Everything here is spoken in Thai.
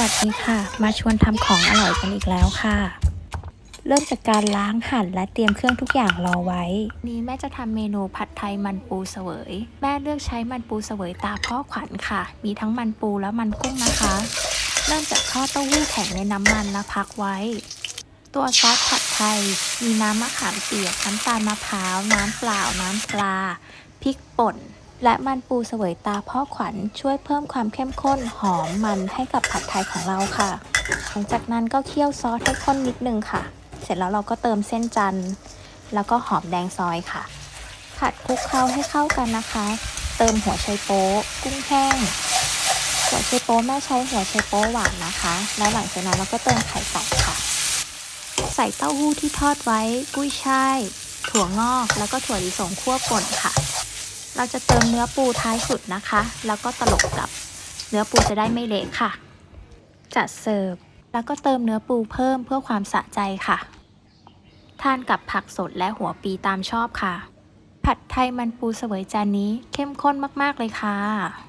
วัสดีค่ะ มาชวนทำของอร่อยกันอีกแล้วค่ะ เริ่มจากการล้างหั่นและเตรียมเครื่องทุกอย่างรอไว้ นี้แม่จะทำเมนูผัดไทยมันปูเสวย แม่เลือกใช้มันปูเสวยตาพ่อขวัญค่ะ มีทั้งมันปูและมันกุ้งนะคะ เริ่มจากทอดเต้าหู้แข็งในน้ำมันแล้วพักไว้ ตัวซอสผัดไทย มีน้ำมะขามเปียกน้ำตาลมะพร้าว น้ำเปล่า น้ำปลา พริกป่น และมันปูเสวยตาพ่อขวัญช่วยเพิ่มความเข้มข้นหอมมันให้กับผัดไทยของเราค่ะ หลังจากนั้นก็เคี่ยวซอสให้ข้นนิดนึงค่ะ เสร็จแล้วเราก็เติมเส้นจันทร์แล้วก็หอมแดงซอยค่ะ ผัดคลุกเคล้าให้เข้ากันนะคะ เติมหัวไชโป๊กุ้งแห้งหัวไชโป๊แม่ใช้หัวไชโป๊หวานนะคะ แล้วหลังจากนั้นเราก็เติมไข่ไก่ค่ะ ใส่เต้าหู้ที่ทอดไว้กุ้ยช่ายถั่วงอกแล้วก็ถั่วลิสงคั่วป่นค่ะ เราจะเติมเนื้อปูท้ายสุดนะคะ แล้วก็ตลบกับเนื้อปูจะได้ไม่เละค่ะ จัดเสิร์ฟ แล้วก็เติมเนื้อปูเพิ่มเพื่อความสะใจค่ะ ทานกับผักสดและหัวปีตามชอบค่ะ ผัดไทยมันปูเสวยจานนี้เข้มข้นมาก ๆ เลยค่ะ